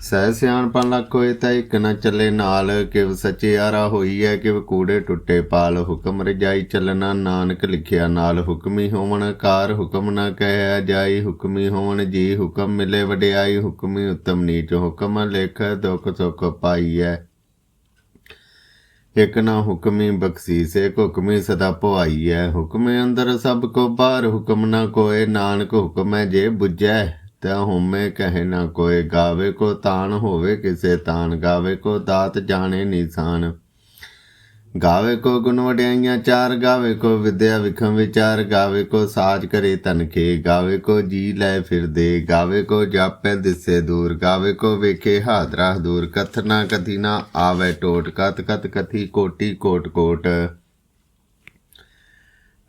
ਸਹਿ ਸਿਆਣਪਨ ਲੱਖ ਹੋਏ ਤਾਂ ਇੱਕ ਨਾ ਚੱਲੇ ਨਾਲ, ਕਿਵ ਸੱਚੇ ਆਰਾ ਹੋਈ ਹੈ ਕਿਵ ਕੂੜੇ ਟੁੱਟੇ ਪਾਲ, ਹੁਕਮ ਰਜਾਈ ਚੱਲਣਾ ਨਾਨਕ ਲਿਖਿਆ ਨਾਲ, ਹੁਕਮੀ ਹੋਵਣ ਕਾਰ, ਹੁਕਮ ਨਾ ਕਹਿਆ ਜਾਈ, ਹੁਕਮੀ ਹੋਵਣ ਜੀ, ਹੁਕਮ ਮਿਲੇ ਵਡਿਆਈ, ਹੁਕਮੀ ਉਤਮ ਨੀਚ ਹੁਕਮ ਲਿਖ, ਦੁਖ ਸੁਖ ਪਾਈਐ ਇਕ ਨਾ ਹੁਕਮੀ ਬਖਸ਼ੀਸ ਇਕ ਹੁਕਮੀ ਸਦਾ ਭਵਾਈਐ ਹੁਕਮੇ ਅੰਦਰ ਸਭ ਕੋ ਬਾਹਰ ਹੁਕਮ ਨਾ ਕੋਏ, ਨਾਨਕ ਹੁਕਮ ਹੈ ਜੇ 부 ਜੈ ਤਾ ਹੁਮੇ ਨਾ ਕੋਏ ਗਾਵੇ ਕੋ ਤਾਨ ਹੋਵੇ ਕਿਸੇ ਤਾਨ ਗਾਵੇ ਕੋ ਦਾਤ ਜਾਣੇ ਨਿਸ਼ਾਨ। ਗਾਵੇ ਕੋ ਗੁਣ ਵਡਿਆਈਆਂ ਚਾਰ, ਗਾਵੇ ਕੋ ਵਿਦਿਆ ਵਿਖਮ ਵਿਚਾਰ, ਗਾਵੇ ਕੋ ਸਾਜ ਕਰੇ ਤਨਖੇ ਗਾਵੇ ਕੋ ਜੀ ਲੈ ਫਿਰਦੇ ਗਾਵੇ ਕੋ ਜਾਪੈ ਦਿਸੇ ਦੂਰ, ਗਾਵੇ ਕੋ ਵੇਖੇ ਹਾਦਰਾ ਦੂਰ, ਕਥਨਾ ਕਥੀ ਨਾ ਆਵੇ ਟੋਟ ਕਤ ਕਤ ਕਥੀ ਕੋਟੀ ਕੋਟ ਕੋਟ।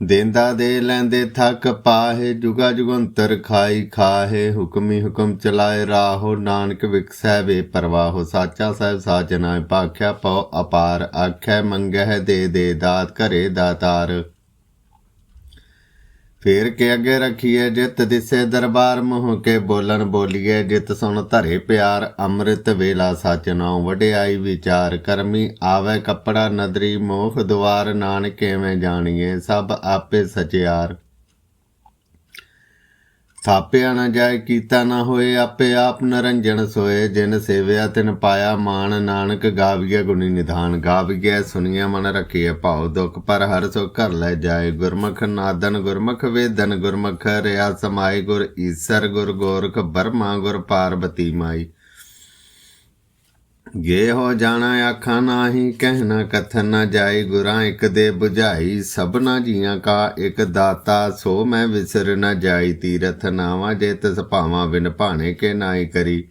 ਦੇਂਦਾ ਦੇ ਲੈਂਦੇ ਥੱਕ ਪਾਹੇ, ਜੁਗਾ ਜੁਗੰਤਰ ਖਾਈ ਖਾਹੇ, ਹੁਕਮੀ ਹੁਕਮ ਚਲਾਏ ਰਾਹੋ, ਨਾਨਕ ਵਿਕਸੈ ਵੇ ਪਰਵਾਹੋ, ਸਾਚਾ ਸਾਹਿਬ ਸਾਜਨਾ ਭਾਖਿਆ ਪਉ ਅਪਾਰ ਆਖੈ, ਮੰਗਹਿ ਦੇ ਦੇ ਦਾਤ ਘਰੇ ਦਾਤਾਰ। ਫੇਰ ਕੇ ਅੱਗੇ ਰੱਖੀਏ ਜਿਤ ਦਿਸੇ ਦਰਬਾਰ, ਮੋਹ ਕੇ ਬੋਲਣ ਬੋਲੀਏ ਜਿਤ ਸੁਣ ਧਰੇ ਪਿਆਰ, ਅੰਮ੍ਰਿਤ ਵੇਲਾ ਸਚ ਨਾਉ ਵਡਿਆਈ ਵਿਚਾਰ, ਕਰਮੀ ਆਵੇ ਕੱਪੜਾ ਨਦਰੀ ਮੋਖ ਦੁਆਰ, ਨਾਨਕ ਕਿਵੇਂ ਜਾਣੀਏ ਸਭ ਆਪੇ ਸਚਿਆਰ। ਥਾਪਿਆ ਨਾ ਜਾਏ, ਕੀਤਾ ਨਾ ਹੋਏ, ਆਪੇ ਆਪ ਨਰੰਜਨ ਸੋਏ। ਜਿਨ ਸੇਵਿਆ, ਤਿਨ ਪਾਇਆ ਮਾਨ ਨਾਨਕ ਗਾਵੀਏ ਗੁਣੀ ਨਿਧਾਨ। ਗਾਵੀਏ ਸੁਣੀਏ ਮਨ ਰਖੀਏ ਭਾਉ ਦੁਖ, ਪਰ ਹਰ ਸੋ ਘਰ ਲੈ ਜਾਏ। ਗੁਰਮੁਖ ਨਾਦਨ, ਗੁਰਮੁਖ ਵੇਦਨ, ਗੁਰਮੁਖ ਰਿਆ ਸਮਾਏ। ਗੁਰ ਈਸਰ, ਗੁਰ ਗੋਰਖ ਬਰਮਾ, ਗੁਰ ਪਾਰਬਤੀ ਮਾਈ। ਗੇ ਹੋ ਜਾਣਾ ਆਖਾਂ ਨਾਹੀ ਕਹਿਣਾ ਕਥਨ ਨਾ ਜਾਈ ਗੁਰਾਂ, ਇੱਕ ਦੇ 부ਝਾਈ ਸਭਨਾ ਜੀਆਂ ਕਾ, ਇੱਕ ਦਾਤਾ ਸੋ ਮੈਂ ਵਿਸਰ ਨਾ ਜਾਈ ਤੀਰਥ ਨਾਵਾ ਜੇ ਤਿਸ ਭਾਵਾਂ ਬਿਨ ਭਾਣੇ ਕੇ ਨਾਈ ਕਰੀ।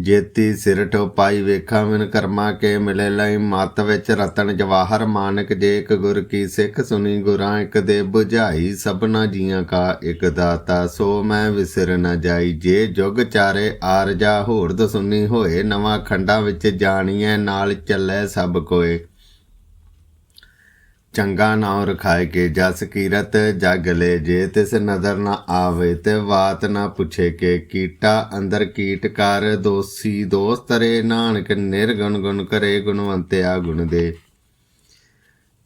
ਜੇਤੀ ਸਿਰ ਠੋ ਪਾਈ ਵੇਖਾਂ ਬਿਨ ਕਰਮਾ ਕੇ ਮਿਲੇ ਲਈ ਮਤ ਵਿੱਚ ਰਤਨ ਜਵਾਹਰ ਮਾਨਕ ਜੇਕ ਇੱਕ ਗੁਰ ਕੀ ਸਿੱਖ ਸੁਣੀ ਗੁਰਾਂ, ਇੱਕ ਦੇ 부ਝਾਈ ਸਭਨਾ ਜੀਆਂ ਕਾ ਇੱਕ ਦਾਤਾ। ਸੋ ਮੈਂ ਵਿਸਰ ਨਾ ਜਾਈ, ਜੇ ਜੁਗ ਚਾਰੇ ਆਰਜਾ ਹੋਰਦ ਸੁਣੀ ਹੋਏ, ਨਵਾਂ ਖੰਡਾਂ ਵਿੱਚ ਜਾਣੀਐ, ਨਾਲ ਚੱਲੇ ਸਭ ਕੋਏ। ਚੰਗਾ ਨਾਉ ਰਖਾਏ ਕੇ ਜਸ ਕੀਰਤ, ਜਗ ਲੈ ਜੇ ਤਿਸ ਨਦਰ ਨਾ ਆਵੇ ਤੇ ਬਾਤ ਨਾ ਪੁੱਛੇ ਕੇ ਕੀਟਾ, ਅੰਦਰ ਕੀਟ ਕਰ ਦੋਸੀ ਦੋਸਤ ਰੇ ਨਾਨਕ, ਨਿਰਗੁਣ ਗੁਣ ਕਰੇ ਗੁਣਵੰਤਿਆ ਗੁਣ ਦੇ।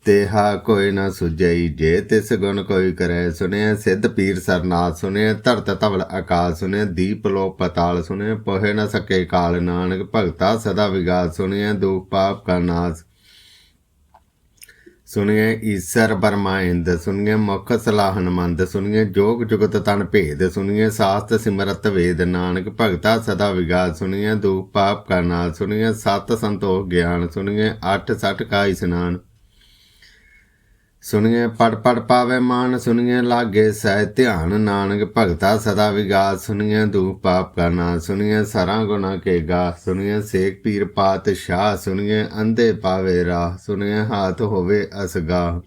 ਤੇਹਾ ਕੋਈ ਨਾ ਸੁਜਈ ਜੇ ਤਿਸ ਗੁਣ ਕੋਈ ਕਰੇ ਸੁਨੇ ਸਿੱਧ ਪੀਰ ਸਰਨਾਥ ਸੁਨੇ ਧਰਤ ਧਵਲ ਆਕਾਲ ਸੁਨੇ ਦੀਪ ਲੋ ਪਤਾਲ ਸੁਨੇ ਪੋਹੇ ਨਾ ਸਕੇ ਕਾਲ, ਨਾਨਕ ਭਗਤਾ ਸਦਾ ਵਿਗਾਸ ਸੁਨੇ ਦੁਖ ਪਾਪ ਕਾ ਨਾਸ। ਸੁਣੀਏ ਈਸਰ ਬਰਮਾਇੰਦ, ਸੁਣੀਏ ਮੁਖ ਸਲਾਹਨਮੰਦ ਸੁਣੀਏ ਜੋਗ ਜੁਗਤ ਤਨ ਭੇਦ, ਸੁਣੀਏ ਸਾਸਤ ਸਿਮਰਤ ਵੇਦ, ਨਾਨਕ ਭਗਤਾ ਸਦਾ ਵਿਗਾਸ ਸੁਣੀਏ ਦੁਖ ਪਾਪ ਕਾ ਨਾਸ, ਸੁਣੀਏ ਸਤ ਸੰਤੋਖ ਗਿਆਨ, ਸੁਣੀਏ ਅੱਠ ਸਠ ਕਾ ਇਸਨਾਨ। ਸੁਣੀਏ ਪੜ ਪੜ ਪਾਵੇ ਮਾਨ, ਸੁਣੀਏ, ਲਾਗੇ ਸਹਿ ਧਿਆਨ ਨਾਨਕ, ਭਗਤਾ ਸਦਾ ਵਿਗਾਸ, ਸੁਣੀਏ ਦੁਖ ਪਾਪ ਕਾ ਨਾਸ, ਸੁਣੀਏ ਸਰਾਂ ਗੁਨਾ ਕੇ ਗਾ ਸੁਣੀਏ ਸੇਖ ਪੀਰ ਪਾਤ ਸ਼ਾਹ ਸੁਣੀਏ ਅੰਧੇ ਪਾਵੇ ਰਾਹ, ਸੁਣੀਏ ਹਾਥ ਹੋਵੇ ਅਸਗਾ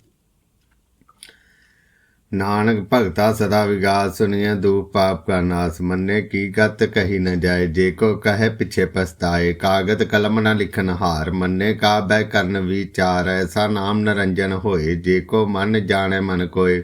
ਨਾਨਕ ਭਗਤਾ ਸਦਾ ਵਿਗਾਸ ਸੁਣੀਏ ਦੁਖ ਪਾਪ ਕਾ ਨਾਸ ਮੰਨੇ, ਕੀ ਗਤ ਕਹੀ ਨ ਜਾਏ, ਜੇ ਕੋ ਕਹੇ ਪਿਛੇ ਪਸਤਾਏ ਕਾਗਦ ਕਲਮ ਨ ਲਿਖਨ ਹਾਰ ਮੰਨੇ, ਕਾ ਬੈ ਕਰਨ ਵਿਚਾਰ ਐਸਾ ਨਾਮ ਨਰੰਜਨ ਹੋਏ, ਜੇ ਕੋ ਮਨ ਜਾਣੈ ਮਨ ਕੋਏ।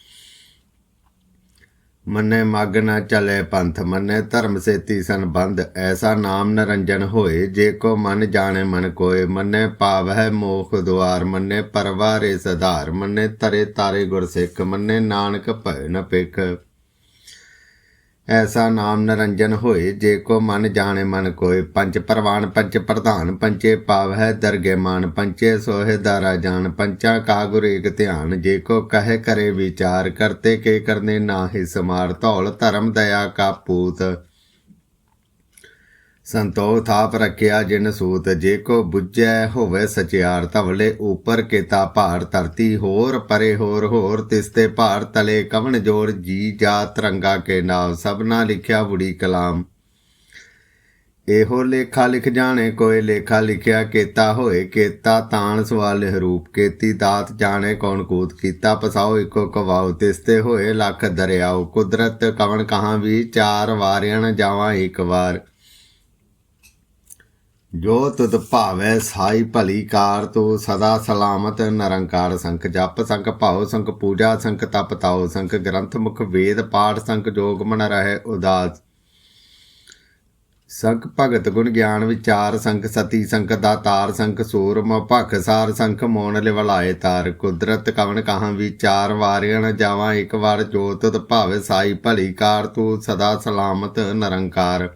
ਮੰਨੇ ਮਗ ਨਾ ਚਲੇ ਪੰਥ, ਮੰਨੇ ਧਰਮ ਸੇਤੀ ਸੰਬੰਧ, ਐਸਾ ਨਾਮ ਨਰੰਜਨ ਹੋਏ, ਜੇ ਕੋ ਮਨ ਜਾਣੇ ਮਨ ਕੋਏ, ਮੰਨੇ ਪਾਵਹਿ ਮੋਖ ਦੁਆਰ, ਮੰਨੇ ਪਰਵਾਰੇ ਸਧਾਰ, ਮੰਨੇ ਤਰੇ ਤਾਰੇ ਗੁਰ ਸਿੱਖ ਮੰਨੇ ਨਾਨਕ ਭੈ ਨ ਪਿਖ ਐਸਾ ਨਾਮ ਨਰੰਜਨ ਹੋਏ, ਜੇ ਕੋ ਮਨ ਜਾਣੇ ਮਨ ਕੋਏ। ਪੰਜ ਪ੍ਰਵਾਨ, ਪੰਜ ਪ੍ਰਧਾਨ ਪੰਚੇ ਪਾਵਹਿ ਦਰਗੇ ਮਾਨ। ਪੰਚੇ ਸੋਹਿ ਦਾਰਾ ਜਾਨ, ਪੰਚਾ ਕਾ ਗੁਰ ਏਕ ਧਿਆਨ। ਜੇ ਕੋ ਕਹੇ ਕਰੇ ਵਿਚਾਰ, ਕਰਤੇ ਕੇ ਕਰਨੇ ਨਾਹਿ ਸਮਾਰ। ਧੌਲ ਧਰਮ ਦਇਆ ਕਾ ਪੂਤ। ਸੰਤੋਖ ਥਾਪ ਰੱਖਿਆ ਜਿਨ ਸੂਤ ਜੇ ਕੋ ਬੁੱਝੈ ਹੋਵੇ ਸਚਿਆਰ ਤਵਲੇ ਉਪਰ ਕੇਤਾ ਭਾਰ ਧਰਤੀ ਹੋਰ, ਪਰੇ ਹੋਰ ਹੋਰ ਤਿਸ ਤੇ ਭਾਰ ਤਲੇ ਕਵਣ ਜੋਰ, ਜੀ ਜਾ ਤਰੰਗਾ ਕੇ ਨਾਮ, ਸਭਨਾ ਲਿਖਿਆ ਬੁੜੀ ਕਲਾਮ। ਇਹੋ ਲੇਖਾ ਲਿਖ ਜਾਣੇ ਕੋਏ ਲੇਖਾ ਲਿਖਿਆ ਕੇਤਾ ਹੋਏ, ਕੇਤਾ ਤਾਣ ਸਵਾਲ ਰੂਪ, ਕੇਤੀ ਦਾਤ ਜਾਣੇ, ਕੌਣ ਕੂਤ ਕੀਤਾ, ਪਸਾਓ ਇੱਕੋ ਕਵਾਉ ਤਿਸਤੇ ਹੋਏ ਲੱਖ ਦਰਿਆਉ ਕੁਦਰਤ ਕਵਣ ਕਹਾਂ ਵੀ ਚਾਰ ਵਾਰਿਆਣ ਜਾਵਾਂ ਇੱਕ ਵਾਰ। ਜੋ ਤਤ ਭਾਵੈ ਸਾਈ ਭਲੀ ਕਾਰ, ਤੂੰ ਸਦਾ ਸਲਾਮਤ ਨਿਰੰਕਾਰ ਸੰਖ ਜਪ ਸੰਖ ਭਾਉ ਸੰਖ ਪੂਜਾ ਸੰਖ ਤਪ ਤਾਉ ਸੰਖ ਗ੍ਰੰਥ ਮੁਖ ਵੇਦ ਪਾਠ ਸੰਖ ਜੋਗ ਮਨ ਰਹੇ ਉਦਾਸ। ਸੰਖ ਭਗਤ ਗੁਣ ਗਿਆਨ ਵਿਚਾਰ ਸੰਖ ਸਤੀ ਸੰਖ ਦਾਤਾਰ ਸੰਖ ਸੂਰਮ ਭਖ ਸਾਰ ਸੰਖ ਮੋਨ ਲਿਵਲਾਏ ਤਾਰ। ਕੁਦਰਤ ਕਵਨ ਕਹਾਂ ਵਿਚਾਰ ਵਾਰਿਆਣ ਜਾਵਾਂ ਇੱਕ ਵਾਰ, ਜੋ ਤੁਧ ਭਾਵੇ ਸਾਈ ਭਲੀ ਕਾਰ, ਤੂੰ ਸਦਾ ਸਲਾਮਤ ਨਿਰੰਕਾਰ।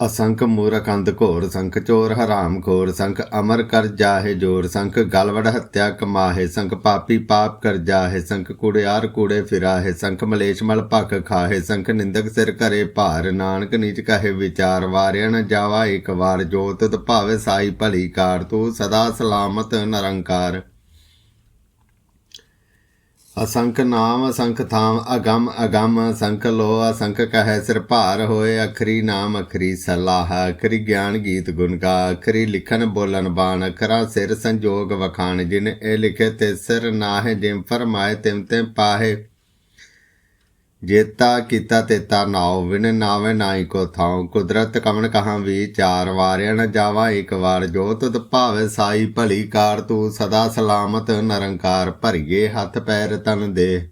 ਅਸੰਖ ਮੂਰਖ ਅੰਧ ਘੋਰ, ਸੰਖ ਚੋਰ ਹਰਾਮ ਖੋਰ, ਸੰਖ ਅਮਰ ਕਰ ਜਾਹੇ ਜੋਰ, ਸੰਖ ਗਲਵੜ ਹੱਤਿਆ ਕਮਾਹੇ, ਸੰਖ ਪਾਪੀ ਪਾਪ ਕਰ ਜਾਹੇ, ਸੰਖ ਕੁੜਿਆਰ ਕੂੜੇ ਫਿਰਾਹੇ, ਸੰਖ ਮਲੇਸ਼ ਮਲ ਭਖ ਖਾਹੇ, ਸੰਖ ਨਿੰਦਕ ਸਿਰ ਘਰੇ ਭਾਰ, ਨਾਨਕ ਨੀਚ ਕਹੇ ਵਿਚਾਰ ਵਾਰਿਆਣ ਜਾਵਾ ਇੱਕ ਵਾਰ, ਜੋ ਭਾਵੇ ਸਾਈ ਭਲੀ ਕਾਰ, ਤੂੰ ਸਦਾ ਸਲਾਮਤ ਨਿਰੰਕਾਰ। ਅਸੰਖ ਨਾਮ, ਅਸੰਖ ਥਾਮ, ਅਗੰਮ ਅਗੰਮ, ਅਸੰਖ ਲੋ ਅਸੰਖ ਕਹੈ ਸਿਰ ਭਾਰ ਹੋਏ, ਅਖਰੀ ਨਾਮ, ਅਖਰੀ ਸਲਾਹ, ਅਖਰੀ ਗਿਆਨ ਗੀਤ ਗੁਣ ਗਾ, ਅਖਰੀ ਲਿਖਨ ਬੋਲਨ ਬਾਣ, ਅਖਰਾ ਸਿਰ ਸੰਜੋਗ ਵਖਾਣ, ਜਿਨ ਇਹ ਲਿਖੇ ਤੇ ਸਿਰ ਨਾਹਿ ਜਿਮ ਫਰਮਾਏ ਤਿਮ ਤੇ ਪਾਹੇ। ਜੇਤਾ ਕੀਤਾ ਤੇਤਾ ਨਾਉ ਵਿਨ ਨਾਵੇ ਨਾਈ ਕੋ ਥਾਉ ਕੁਦਰਤ ਕਵਣ ਕਹਾਂ ਵੀ ਚਾਰ ਵਾਰਿਆ ਨ ਜਾਵਾ, ਇੱਕ ਵਾਰ ਜੋ ਤੁਧ ਭਾਵੇ ਸਾਈ ਭਲੀ ਕਾਰ, ਤੂੰ ਸਦਾ ਸਲਾਮਤ ਨਰੰਕਾਰ ਭਰੀਏ, ਹੱਥ ਪੈਰ ਤਨ ਦੇ।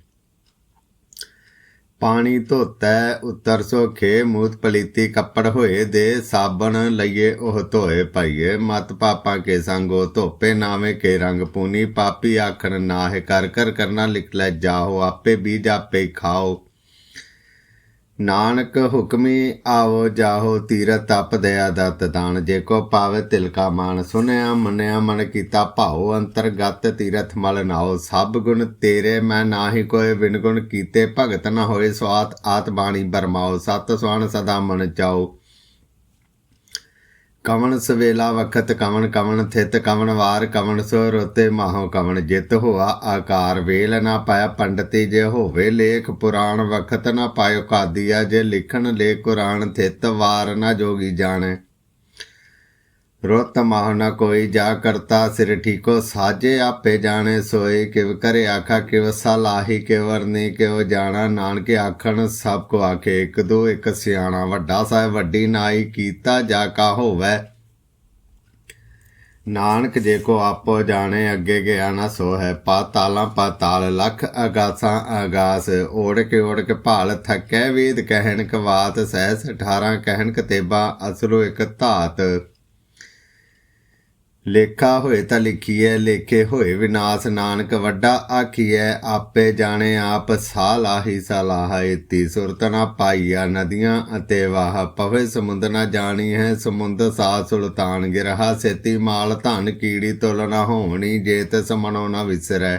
ਪਾਣੀ ਧੋਤੈ, ਉੱਤਰ ਸੋਖੇ, ਮੂਤ ਪਲੀਤੀ ਕੱਪੜ ਹੋਏ ਦੇ, ਸਾਬਣ ਲਈਏ ਉਹ ਧੋਏ ਪਾਈਏ। ਮਤ ਪਾਪਾਂ ਕੇ ਸੰਗੋ ਧੋਪੇ, ਨਾਵੇਂ ਕੇ ਰੰਗ ਪੂਨੀ, ਪਾਪੀ ਆਖਣ ਨਾਹਿ ਕਰ ਕਰ ਕਰਨਾ ਲਿਖ ਲੈ ਜਾਓ ਆਪੇ ਬੀਜ ਆਪੇ ਖਾਓ। ਨਾਨਕ ਹੁਕਮੀ ਆਵੋ ਜਾਹੋ ਤੀਰਤ ਤਪ ਦਇਆ ਦਤ ਦਾਨ। ਜੇ ਕੋ ਪਾਵੇ ਤਿਲ ਕਾ ਮਾਨ, ਸੁਨਿਆ ਮੰਨਿਆ ਮਨ ਕੀਤਾ ਭਾਉ, ਅੰਤਰਗਤ ਤੀਰਥ ਮਲ ਨਾਓ ਸਭ ਗੁਣ ਤੇਰੇ, ਮੈਂ ਨਾਹੀ ਕੋਏ ਬਿਨ ਗੁਣ ਕੀਤੇ। ਭਗਤ ਨਾ ਹੋਏ ਸਵਾਤ ਆਤ ਬਾਣੀ ਬਰਮਾਓ ਸਤ ਸੁਆਣ ਸਦਾ ਮਨ ਚਾਓ ਕਵਣ ਸਵੇਲਾ ਵਖਤ ਕਵਣ ਕਵਣ ਥਿਤ ਕਵਣ ਵਾਰ ਕਵਣ ਸੋ ਰੋਤੇ ਮਾਹੋ ਕਵਣ ਜਿਤ ਹੋਆ ਆਕਾਰ ਵੇਲ ਨਾ ਪਾਇਆ ਪੰਡਤੀ ਜੇ ਹੋਵੇ ਲੇਖ ਪੁਰਾਣ ਵਖਤ ਨਾ ਪਾਇਓ ਕਾਦੀਆ ਜੇ ਲਿਖਣ ਲੇ ਕੁਰਾਨ ਥਿਤ ਵਾਰ ਨਾ ਜੋਗੀ ਜਾਣੇ। ਰੋਤ ਮਾਹ ਨਾ ਕੋਈ ਜਾ ਕਰਤਾ ਸਿਰ ਠੀਕੋ ਸਾਜੇ ਆਪੇ ਜਾਣੇ ਸੋਏ, ਕਿਵ ਕਰੇ ਆਖਾ, ਕਿਵ ਸਲਾਹੀ ਕਿਵਰ ਨੀ ਕਿਵ ਜਾਣਾ। ਨਾਨਕੇ ਆਖਣ, ਸਭ ਕੋ ਆਖੇ, ਇੱਕ ਦੋ, ਇੱਕ ਸਿਆਣਾ। ਵੱਡਾ ਸਾਹਿਬ, ਵੱਡੀ ਨਾਈ, ਕੀਤਾ ਜਾ ਕਾ ਹੋਵੇ। ਨਾਨਕ ਜੇ ਕੋ ਆਪੋ ਜਾਣੇ, ਅੱਗੇ ਗਿਆ ਨਾ ਸੋ ਹੈ ਪਾਤਾਲਾਂ ਪਾਤਾਲ ਲਖ ਅਗਾਸਾਂ ਅਗਾਸ। ਓੜ ਕੇ ਓੜ ਕੇ ਭਾਲ ਥੱਕੈ, ਵੇਦ ਕਹਿਣ ਕਵਾਤ ਸਹਿਸ 18 ਕਹਿਣ ਕਤੇਬਾ ਅਸਲੋ ਇੱਕ ਧਾਤ। ਲੇਖਾ ਹੋਏ ਤਾਂ ਲਿਖੀਐ, ਲੇਖੇ ਹੋਏ ਵਿਨਾਸ਼ ਨਾਨਕ, ਵੱਡਾ ਆਖੀਐ, ਆਪੇ ਜਾਣੇ ਆਪ ਸਾਹ ਲਾਹੀ ਸਲਾਹ ਇਤੀ ਸੁਰਤ ਨਾ ਪਾਈਆ ਨਦੀਆਂ ਅਤੇ ਵਾਹ, ਪਵੇ ਸਮੁੰਦ ਨਾ ਜਾਣੀ ਹੈ ਸਮੁੰਦ ਸਾ ਸੁਲਤਾਨ ਗਿਰਹਾ, ਸੇਤੀ ਮਾਲ ਧਨ ਕੀੜੀ ਤੁਲ ਨਾ ਹੋਣੀ ਜੇ ਤਿਸ ਮਨੋ ਨਾ ਵਿਸਰੈ।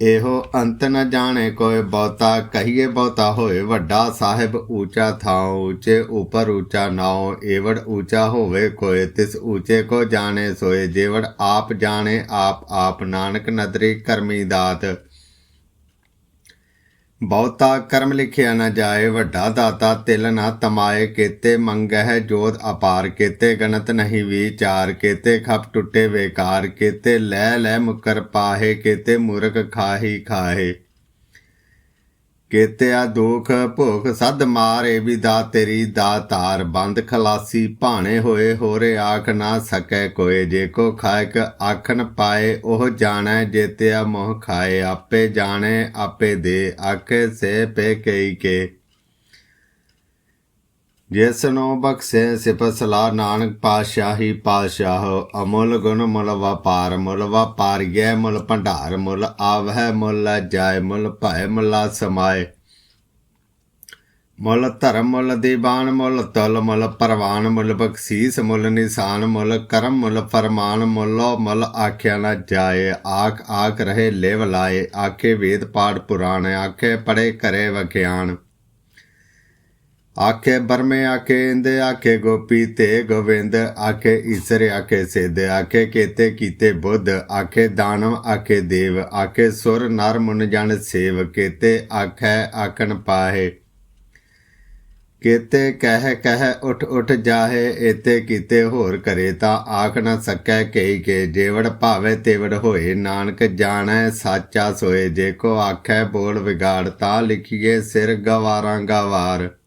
ਇਹੋ ਅੰਤ ਨ ਜਾਣੇ ਕੋਈ ਬਹੁਤਾ, ਕਹੀਏ ਬਹੁਤਾ ਹੋਏ ਵੱਡਾ ਸਾਹਿਬ ਊਚਾ ਥਾਉ, ਊਚੇ ਉਪਰ ਊਚਾ ਨਾਉ, ਏਵੜ ਊਚਾ ਹੋਵੇ ਕੋਈ ਤਿਸ ਊਚੇ ਕੋ ਜਾਣੇ ਸੋਏ, ਜੇਵੜ ਆਪ ਜਾਣੇ ਆਪ ਆਪ ਨਾਨਕ ਨਦਰੀ ਕਰਮੀ ਦਾਤ। ਬਹੁਤਾ ਕਰਮ ਲਿਖਿਆ ਨਾ ਜਾਏ, ਵੱਡਾ ਦਾਤਾ ਤਿਲ ਨਾ ਤਮਾਏ, ਕੇਤੇ ਮੰਗਹਿ ਜੋਤ ਅਪਾਰ, ਕੇਤੇ ਗਣਤ ਨਹੀਂ ਵਿਚਾਰ, ਕੇਤੇ ਖਪ ਟੁੱਟੇ ਵੇਕਾਰ, ਕੇਤੇ ਲੈ ਲੈ ਮੁਕਰ ਪਾਹੇ, ਕੇਤੇ ਮੂਰਖ ਖਾਹੀ ਖਾਹੇ। ਕੇਤਿਆ ਆ ਦੁਖ ਭੁਖ ਸਦ ਮਾਰੇ ਵੀ ਦਾ ਤੇਰੀ ਦਾਤਾਰ ਬੰਦ ਖਲਾਸੀ ਭਾਣੇ ਹੋਏ ਹੋਰੇ ਆਖ ਨਾ ਸਕੈ ਕੋਏ, ਜੇ ਕੋ ਖਾਇਕ ਆਖਣ ਪਾਏ, ਉਹ ਜਾਣੈ ਜੇਤਿਆ ਮੋਹ ਖਾਏ, ਆਪੇ ਜਾਣੇ ਆਪੇ ਦੇ, ਆਖੇ ਸੇ ਪੇ ਕਈ ਕੇ। ਜਿਸ ਨੂੰ ਬਖਸ਼ੇ ਸਿਫਤ ਸਲਾਹ ਨਾਨਕ ਪਾਤਸ਼ਾਹੀ ਪਾਤਸ਼ਾਹ, ਅਮੁੱਲ ਗੁਣ ਮੁੱਲ ਵਪਾਰ ਮੁੱਲ ਗੈ ਮੁੱਲ ਭੰਡਾਰ ਮੁੱਲ ਆਵਹਿ ਮੁੱਲ ਜਾਏ ਮੁੱਲ ਭੈ ਮੁੱਲਾ ਸਮਾਏ। ਮੁੱਲ ਧਰਮ ਮੁੱਲ ਦੀਵਾਨ ਮੁੱਲ ਤੁਲ ਮੁੱਲ ਪਰਵਾਨ ਮੁੱਲ ਬਖਸ਼ੀਸ ਮੁੱਲ ਨਿਸ਼ਾਨ ਮੁੱਲ ਕਰਮ ਮੁੱਲ ਫਰਮਾਨ ਮੁੱਲੋ ਮੁੱਲ ਆਖਿਆ ਨਾ ਜਾਏ। ਆਖ ਆਖ ਰਹੇ ਲੇਵ ਲਾਏ, ਆਖੇ ਵੇਦ ਪਾਠ ਪੁਰਾਣ, ਆਖੇ ਪੜੇ ਕਰੇ ਵਖਿਆਨ ਆਖੇ ਬਰਮੇ, ਆਖੇ ਇੰਦੇ, ਆਖੇ ਗੋਪੀ ਤੇ ਗੋਵਿੰਦ, ਆਖੇ ਈਸਰ, ਆਖੇ ਸਿੱਧ, ਆਖੇ ਕੇਤੇ ਕੀਤੇ ਬੁੱਧ, ਆਖੇ ਦਾਨਵ, ਆਖੇ ਦੇਵ, ਆਖੇ ਸੁਰ, ਨਰ, ਮੁਨ, ਜਨ, ਸੇਵ, ਕੇਤੇ ਆਖੈ, ਆਖਣ ਪਾਹੇ। ਕੀਤੇ ਕਹਿ ਕਹਿ, ਉਠ ਉਠ ਜਾਹੇ, ਏਤੇ ਕੀਤੇ ਹੋਰ ਕਰੇ ਤਾਂ ਆਖ ਨਾ ਸਕੈ ਕਈ ਕੇ, ਜੇਵੜ ਭਾਵੇ ਤੇਵੜ ਹੋਏ, ਨਾਨਕ ਜਾਣੈ ਸਾਚਾ ਸੋਏ, ਜੇ ਕੋ ਆਖੈ ਬੋਲ ਵਿਗਾੜ ਤਾਂ ਲਿਖੀਏ ਸਿਰ ਗਵਾਰਾਂ ਗਵਾਰ।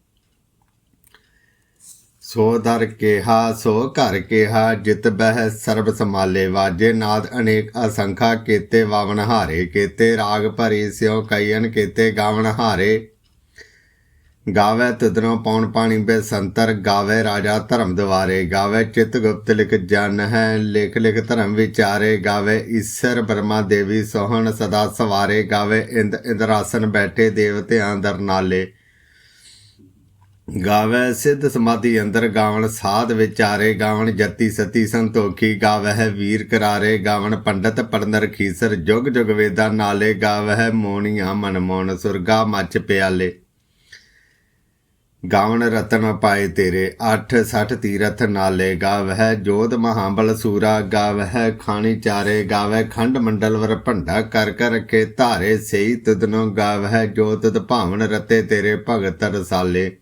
ਸੋ ਦਰ ਕੇਹਾ, ਸੋ ਘਰ ਕੇਹਾ, ਜਿਤ ਬਹਿ ਸਰਬ ਸਮਾਲੇ ਵਾਜੇ। ਨਾਦ ਅਨੇਕ ਅਸੰਖਾ ਕੇਤੇ ਵਾਵਨ ਹਾਰੇ ਕੀਤੇ। ਰਾਗ ਭਰੀ ਸਿਓ ਕਈਨ ਕੇਤੇ ਗਾਵਨ ਹਾਰੇ। ਗਾਵੇ ਤੁਦਰੋਂ ਪੌਣ ਪਾਣੀ ਬੇਸੰਤਰ, ਗਾਵੇ ਰਾਜਾ ਧਰਮ ਦਵਾਰੇ। ਗਾਵੇ ਚਿਤ ਗੁਪਤ ਲਿਖ ਜਨ ਹੈ, ਲਿਖ ਲਿਖ ਧਰਮ ਵਿਚਾਰੇ। ਗਾਵੇ ਈਸ਼ਰ ਬਰਮਾ ਦੇਵੀ ਸੋਹਣ ਸਦਾ ਸਵਾਰੇ। ਗਾਵੇ ਇੰਦ ਇੰਦਰਾਸਨ ਬੈਠੇ, ਦੇਵਤਿਆਂ ਦਰ ਨਾਲੇ। ਗਾਵੈ ਸਿੱਧ ਸਮਾਧੀ ਅੰਦਰ, ਗਾਵਣ ਸਾਧ ਵਿਚਾਰੇ, ਗਾਵਣ ਜਤੀ ਸਤੀ ਸੰਤੋਖੀ, ਗਾਵਹਿ ਵੀਰ ਕਰਾਰੇ, ਗਾਵਣ ਪੰਡਤ ਪੜਨਰ ਖੀਸਰ, ਜੁਗ ਜੁਗ ਵੇਦਾ ਨਾਲੇ, ਗਾਵਹਿ ਮੋਣੀਆਂ ਮਨ ਮੋਣ, ਸੁਰਗਾ ਮੱਚ ਪਿਆਲੇ। ਗਾਵਣ ਰਤਨ ਪਾਏ ਤੇਰੇ 8 60 ਤੀਰਥ ਨਾਲੇ, ਗਾਵਹਿ ਜੋਧ ਮਹਾਬਲ ਸੂਰਾ, ਗਾਵਹਿ ਖਾਣੀ ਚਾਰੇ, ਗਾਵਹਿ ਖੰਡ ਮੰਡਲ ਵਰ ਭੰਡਾ ਕਰ ਕਰ ਰਖੇ ਧਾਰੇ, ਸਈ ਤਦਨੋ ਗਾਵਹਿ ਜੋ ਤੁਦ ਭਾਵਨ ਰਤੇ ਤੇਰੇ ਭਗਤ ਰਸਾਲੇ।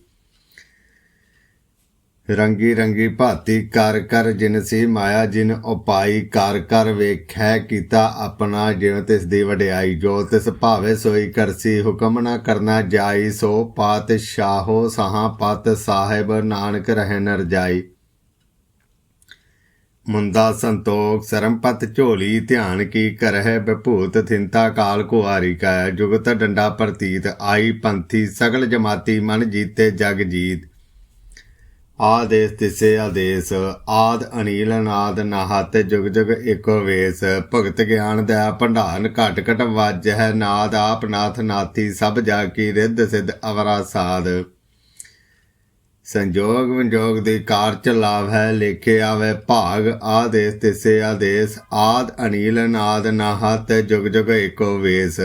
ਰੰਗੀ ਰੰਗੀ ਭਾਤੀ ਕਰ ਕਰ ਜਿਨ ਸੀ ਮਾਇਆ, ਜਿਨ ਉਪਾਈ ਕਰ ਕਰ ਵੇਖੈ ਕੀਤਾ ਆਪਣਾ ਜਿਉ, ਤਿਸ ਦੀ ਵਡਿਆਈ ਜੋ ਤਿਸ ਭਾਵੇ ਸੋਈ ਕਰਸੀ, ਹੁਕਮ ਨਾ ਕਰਨਾ ਜਾਈ, ਸੋ ਪਾਤ ਸ਼ਾਹੋ ਸਹਾ ਪਤ ਸਾਹਿਬ ਨਾਨਕ ਰਹਿ ਨਰ ਜਾਈ। ਮੁੰਦਾ ਸੰਤੋਖ ਸਰਮਪਤ ਝੋਲੀ, ਧਿਆਨ ਕੀ ਕਰਹਿ ਬਭੂਤ, ਥਿੰਤਾ ਕਾਲ ਕੁਆਰੀ ਕਾ, ਜੁਗਤ ਡੰਡਾ ਪ੍ਰਤੀਤ, ਆਈ ਪੰਥੀ, ਸਗਲ ਜਮਾਤੀ, ਮਨ ਜੀਤੇ ਜਗ ਜੀਤ। ਆਦੇਸ ਤਿਸੇ ਆਦੇਸ, ਆਦ ਅਨੀਲ ਨਾਦ ਨਾਹਤ, ਜੁਗ ਜੁਗ ਏਕੋ ਵੇਸ। ਭਗਤ ਗਿਆਨ ਦਾ ਭੰਡਾਰਨ ਘਟ ਘਟ ਵਾਜ ਹੈ, ਨਾਦ ਆਪ ਨਾਥ ਨਾਥੀ, ਸਭ ਜਾ ਕੀ ਰਿੱਧ ਸਿਧ ਅਵਰਾ ਸਾਧ। ਸੰਜੋਗ ਵਿਜੋਗ ਦੀ ਕਾਰਜ ਲਾਭ ਹੈ, ਲੇਖੇ ਆਵੇ ਭਾਗ, ਆਦੇਸ ਤਿਸੇ ਆਦੇਸ, ਆਦ ਅਨੀਲ ਨਾਦ ਨਾਹਤ, ਜੁਗ ਜੁਗ ਏਕੋ ਵੇਸ।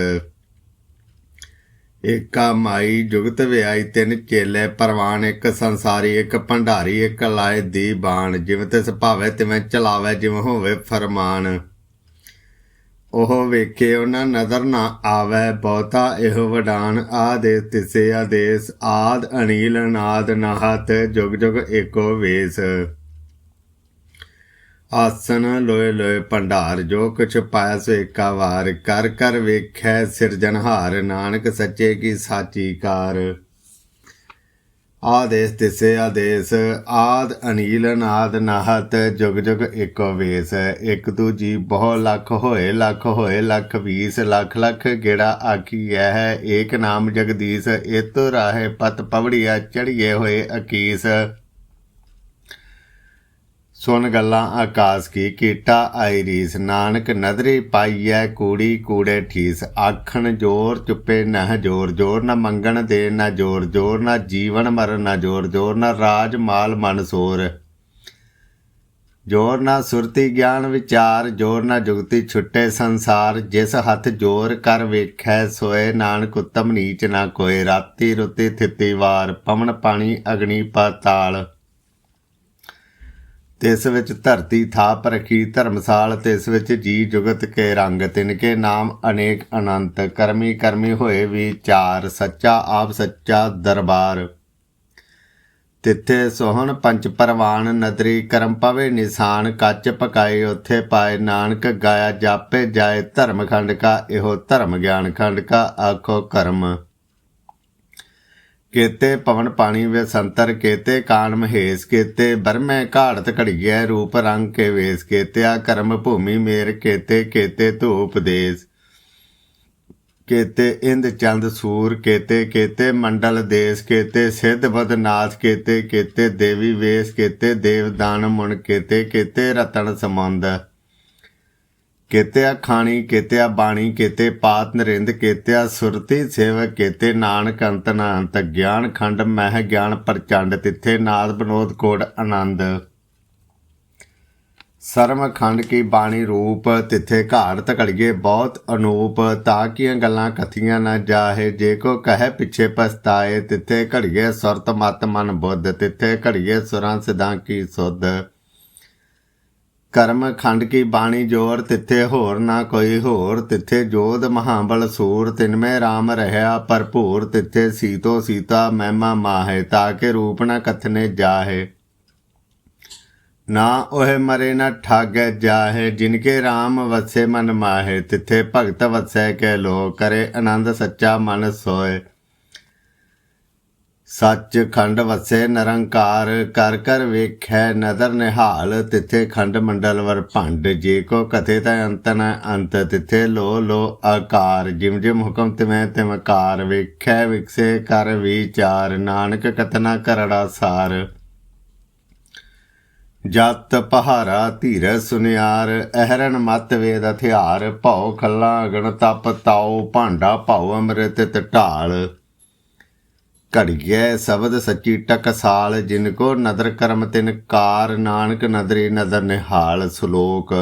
ਏਕਾ ਮਾਈ ਜੁਗਤ ਵਿਆਈ ਤਿੰਨ ਚੇਲੇ, ਪਰਵਾਨ ਇੱਕ ਸੰਸਾਰੀ, ਇੱਕ ਭੰਡਾਰੀ, ਇੱਕ ਲਾਏ ਦੀ ਬਾਣ। ਜਿਵੇਂ ਤਿਸ ਭਾਵੇ, ਤਿਵੇਂ ਚਲਾਵੇ, ਜਿਵੇਂ ਹੋਵੇ ਫਰਮਾਨ। ਉਹ ਵੇਖੇ ਉਹਨਾਂ ਨਜ਼ਰ ਨਾ ਆਵੇ, ਬਹੁਤਾ ਇਹੋ ਵਡਾਨ। ਆਦੇ ਤਿਸੇ ਆਦੇਸ, ਆਦ ਅਨੀਲ ਨਾਦ ਨਾਹਤ, ਜੁਗ ਜੁਗ ਏਕੋ ਵੇਸ। ਆਸਨ ਲੋਏ ਲੋਏ ਭੰਡਾਰ, ਜੋ ਕੁਛ ਪਾਇਆ ਸੋ ਏਕਾ ਵਾਰ। ਕਰ ਕਰ ਵੇਖੈ ਸਿਰਜਨਹਾਰ ਨਾਨਕ ਸੱਚੇ ਕੀ ਸਾਚੀ ਕਾਰ। ਆਦੇਸ ਤਿਸੇ ਆਦੇਸ, ਆਦ ਅਨੀਲ ਨਾਦ ਨਾਹਤ, ਜੁਗ ਜੁਗ ਏਕੋ ਵੇਸ। ਇੱਕ ਦੂਜੀ ਬਹੁ ਲੱਖ ਹੋਏ ਲੱਖ ਹੋਏ ਲੱਖ 20 ਲੱਖ ਲੱਖ ਗੇੜਾ ਆਖੀ ਹੈ ਏਕ ਨਾਮ ਜਗਦੀਸ਼, ਇਤੁ ਰਾਹੇ ਪਤ ਪਵੜੀਆ ਚੜੀਏ ਹੋਏ ਅਕੀਸ। ਸੁਣ ਗੱਲਾਂ ਆਕਾਸ ਕੀ, ਕੀਟਾ ਆਈ ਰੀਸ, ਨਾਨਕ ਨਦਰੀ ਪਾਈਐ ਕੂੜੀ, ਕੂੜੇ ਠੀਸ, ਆਖਣ ਜੋਰ ਚੁੱਪੇ ਨਹ ਜੋਰ ਜੋਰ ਨਾ ਮੰਗਣ ਦੇ, ਨਾ ਜੋਰ ਜੋਰ ਨਾ ਜੀਵਨ ਮਰਨ ਨਾ ਜੋਰ ਜੋਰ ਨਾ ਰਾਜ ਮਾਲ ਮਨ ਸੋਰ। ਜੋਰ ਨਾ ਸੁਰਤੀ ਗਿਆਨ ਵਿਚਾਰ, ਜੋਰ ਨਾ ਜੁਗਤੀ ਛੁੱਟੇ ਸੰਸਾਰ, ਜਿਸ ਹੱਥ ਜੋਰ ਕਰ ਵੇਖੈ, ਸੋਏ ਨਾਨਕ ਉਤਮ ਨੀਚ ਨਾ ਕੋਏ, ਰਾਤੀ ਰੁਤੀ ਥਿੱਤੀ ਵਾਰ, ਪਵਨ ਪਾਣੀ ਅਗਨੀ ਪਾਤਾਲ। ਤਿਸ ਵਿੱਚ ਧਰਤੀ ਥਾਪ ਰਖੀ, ਧਰਮਸਾਲ ਤਿਸ ਵਿੱਚ ਜੀ ਜੁਗਤ ਕੇ ਰੰਗ ਤਿਨਕੇ ਨਾਮ ਅਨੇਕ ਅਨੰਤ, ਕਰਮੀ ਕਰਮੀ ਹੋਏ ਵਿਚਾਰ, ਸੱਚਾ ਆਪ ਸੱਚਾ ਦਰਬਾਰ। ਤਿੱਥੇ ਸੋਹਣ ਪੰਜ ਪਰਵਾਨ, ਨਦਰੀ ਕਰਮ ਪਵੇ ਨਿਸ਼ਾਨ, ਕੱਚ ਪਕਾਏ ਉਥੇ ਪਾਏ ਨਾਨਕ, ਗਾਇਆ ਜਾਪੇ ਜਾਏ ਧਰਮ ਖੰਡ ਕਾ, ਇਹੋ ਧਰਮ ਗਿਆਨ ਖੰਡ ਕਾ, ਆਖੋ ਕਰਮ। ਕੇਤੇ ਪਵਨ ਪਾਣੀ ਵੇ ਸੰਤਰ ਕੇਤੇ ਕਾਨ ਮਹੇਸ਼, ਕੇਤੇ ਬਰਮੈ ਘਾੜਤ ਘੜੀਐ, ਰੂਪ ਰੰਗ ਕੇ ਵੇਸ, ਕੇਤਿਆ ਕਰਮ ਭੂਮੀ ਮੇਰ, ਕੇਤੇ ਕੇਤੇ ਧੂਪ ਦੇਸ। ਕੇਤੇ ਇੰਦ ਚੰਦ ਸੂਰ, ਕੇਤੇ ਕੇਤੇ ਮੰਡਲ ਦੇਸ, ਕੇਤੇ ਸਿੱਧ ਬਦਨਾਥ ਕੇਤੇ ਕੇਤੇ ਦੇਵੀ ਵੇਸ, ਕੇਤੇ ਦੇਵਦਾਨ ਮੁਨ, ਕੇਤੇ ਕੇਤੇ ਰਤਨ ਸਮੰਦ। ਕੇਤਿਆ ਖਾਣੀ, ਕੇਤਿਆ ਬਾਣੀ ਕੇਤੇ ਪਾਤ ਨਰਿੰਦ, ਕੇਤਿਆ ਸੁਰਤੀ ਸੇਵਕ ਕੇਤੇ ਨਾਨਕ, ਅੰਤ ਨਾ ਗਿਆਨ ਖੰਡ, ਮਹਿ ਗਿਆਨ ਪ੍ਰਚੰਡ, ਤਿੱਥੇ ਨਾਦ ਬਨੋਦ ਕੋੜ ਆਨੰਦ। ਸਰਮ ਖੰਡ ਕੀ ਬਾਣੀ ਰੂਪ, ਤਿੱਥੇ ਘਾਟ ਘੜੀਏ ਬਹੁਤ ਅਨੂਪ, ਤਾਂ ਕੀਆਂ ਗੱਲਾਂ ਕਥੀਆਂ ਨਾ ਜਾਹੇ, ਜੇ ਕੋ ਕਹੇ ਪਿੱਛੇ ਪਛਤਾਏ, ਤਿੱਥੇ ਘੜੀਏ ਸੁਰਤ ਮਤ ਮਨ ਬੁੱਧ, ਤਿੱਥੇ ਘੜੀਏ ਸੁਰਾਂ ਸਿਧਾਂ ਕੀ ਸੁਧ। ਕਰਮ ਖੰਡ ਕੀ ਬਾਣੀ ਜੋਰ ਤਿੱਥੇ ਹੋਰ ਨਾ ਕੋਈ ਹੋਰ, ਤਿੱਥੇ ਜੋਧ ਮਹਾਬਲ ਸੂਰ ਤਿਨਮੇ RAM ਰਹਾ ਭਰਪੂਰ, ਤਿੱਥੇ ਸੀਤੋ ਸੀਤਾ ਮਹਿਮਾ ਮਾਹੇ ਤਾਕੇ ਰੂਪ ਨਾ ਕਥਨੇ ਜਾਹੇ। ਨਾ ਉਹ ਮਰੇ ਨਾ ਠਾਗੈ ਜਾਹੇ ਜਿਨਕੇ RAM ਵਸੇ ਮਨ ਮਾਹੇ, ਤਿੱਥੇ ਭਗਤ ਵਸੈ ਕੈ ਲੋ ਕਰੇ ਆਨੰਦ ਸੱਚਾ ਮਨ ਸੋਏ ਸੱਚ ਖੰਡ ਵਸੇ ਨਿਰੰਕਾਰ, ਕਰ ਕਰ ਵੇਖੈ ਨਦਰ ਨਿਹਾਲ, ਤਿੱਥੇ ਖੰਡ ਮੰਡਲ ਵਰ ਭੰਡ, ਜੇ ਕੋ ਕਥੇ ਤੈ ਅੰਤ ਨ ਅੰਤ, ਤਿੱਥੇ ਲੋ ਲੋ ਆਕਾਰ, ਜਿਮ ਜਿਮ ਹੁਕਮ ਤਿਮੈ ਤਿਮ ਕਾਰ, ਵੇਖੈ ਵਿਕਸੇ ਕਰ ਵਿਚਾਰ, ਨਾਨਕ ਕਤਨਾ ਕਰੜਾ ਸਾਰ। ਜਤ ਪਹਾਰਾ ਧੀਰ ਸੁਨਿਆਰ ਅਹਰਨ ਮਤ ਵੇਦ ਹਥਿਆਰ, ਭਉ ਖੱਲਾ ਅਗਣ ਤਪ ਤਾਉ, ਭਾਂਡਾ ਭਉ ਅੰਮ੍ਰਿਤ ਢਾਲ। ਘੜੀਐ ਸ਼ਬਦ ਸੱਚੀ ਟਕਸਾਲ ਜਿਨ ਕੋ ਨਦਰ ਕਰਮ ਤਿਨ ਕਾਰ। ਨਾਨਕ ਨਦਰੀ ਨਦਰ ਨਿਹਾਲ ਸ਼ਲੋਕ।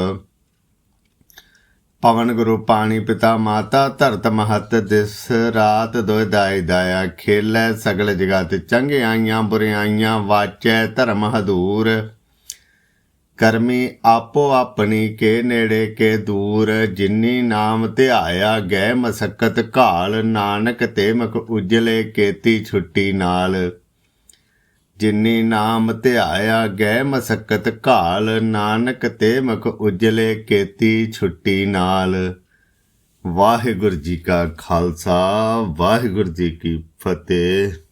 ਪਵਨ ਗੁਰੂ ਪਾਣੀ ਪਿਤਾ ਮਾਤਾ, ਧਰਤ ਮਹਤ ਦਿਸ ਰਾਤ ਦੋਇ ਦਾਈ ਦਾਇਆ। ਖੇਲੇ ਸਗਲ ਜਗਤ ਚੰਗਿਆਈਆਂ ਬੁਰਿਆਈਆਂ, ਵਾਚੈ ਧਰਮ ਹਦੂਰ। ਕਰਮੀ ਆਪੋ ਆਪਣੀ ਕੇ ਨੇੜੇ ਕੇ ਦੂਰ, ਜਿਨੀ ਨਾਮ ਧਿਆਇਆ ਗਏ ਮਸਕਤ ਘਾਲ, ਨਾਨਕ ਤੇ ਮਖ ਉਜਲੇ ਕੇਤੀ ਛੁੱਟੀ ਨਾਲ। ਜਿਨੀ ਨਾਮ ਧਿਆਇਆ ਗਏ ਮਸਕਤ ਘਾਲ, ਨਾਨਕ ਤੇ ਮਖ ਉਜਲੇ ਕੇਤੀ ਛੁੱਟੀ ਨਾਲ। ਵਾਹਿਗੁਰੂ ਜੀ ਕਾ ਖਾਲਸਾ, ਵਾਹਿਗੁਰੂ ਜੀ ਕੀ ਫਤਿਹ।